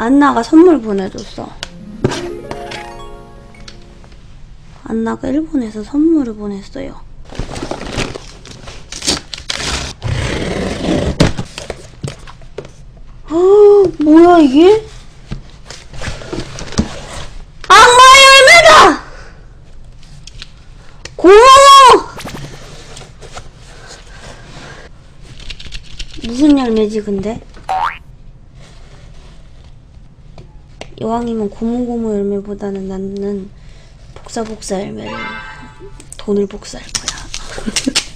안나가 선물 보내줬어. 안나가 일본에서 선물을 보냈어요. 아, 뭐야 이게? 악마의 열매다! 고마워! 무슨 열매지 근데? 이왕이면 고무고무 열매보다는 나는 복사복사 열매를 돈을 복사할 거야.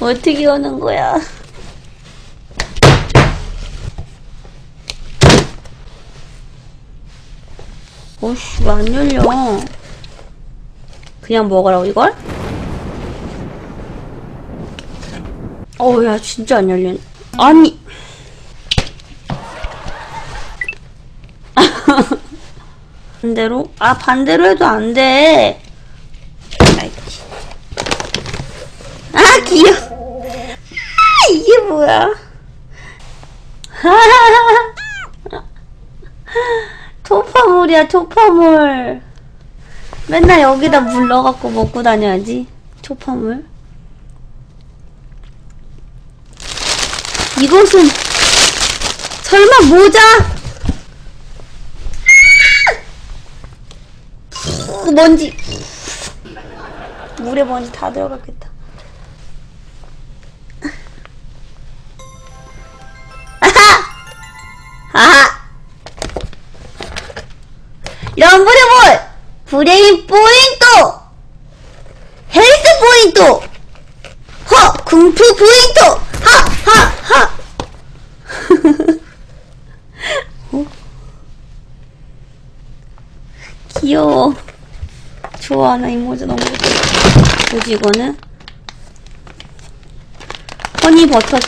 어떻게 오는 거야? 어씨, 왜안 열려? 그냥 먹으라고, 이걸? 어우, 야, 진짜 안 열리네. 아니. 반대로? 아, 반대로 해도 안 돼. 아이치. 아, 귀여워. 아, 이게 뭐야. 토파물이야, 토파물. 맨날 여기다 물 넣어갖고 먹고 다녀야지. 토파물. 이것은 설마 모자? 아! 먼지. 물에 먼지 다 들어갔겠다. 아하! 럼브 브레인 포인트! 헬스 포인트! 허! 쿵푸 포인트! 하! 하! 하! 어? 귀여워. 좋아, 나 이 모자 너무 좋아. 뭐지, 이거는? 허니버터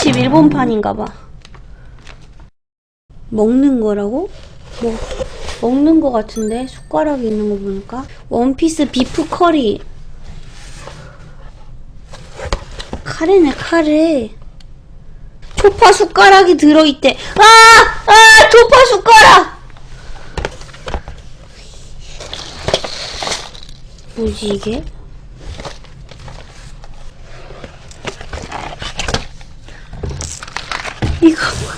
칩 일본판인가봐. 먹는 거라고? 뭐, 먹는 거 같은데? 숟가락이 있는 거 보니까? 원피스 비프 커리. 카레네, 카레. 초파 숟가락이 들어있대. 아! 아! 초파 숟가락! 뭐지, 이게? 이거.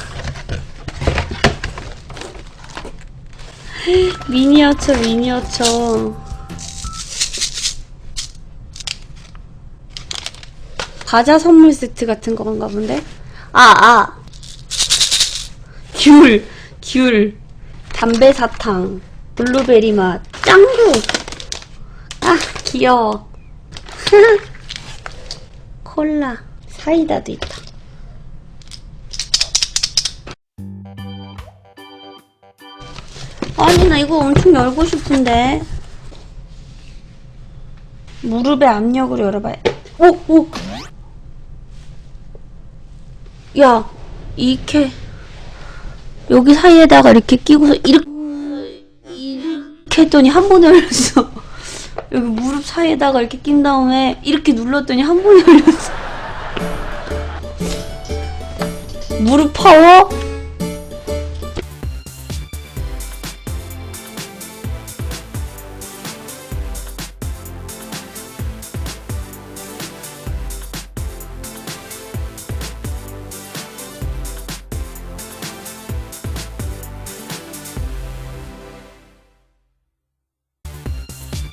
미니어처 미니어처 과자 선물 세트 같은 건가 본데? 아, 아. 귤, 귤. 담배 사탕. 블루베리 맛. 짱구. 아, 귀여워. 콜라. 사이다도 있다. 아니 나 이거 엄청 열고 싶은데 무릎의 압력을 열어봐야 오! 오! 야 이렇게 여기 사이에다가 이렇게 끼고서 이렇게 이렇게 했더니 한 번에 열렸어 여기 무릎 사이에다가 이렇게 낀 다음에 이렇게 눌렀더니 한 번에 열렸어 무릎 파워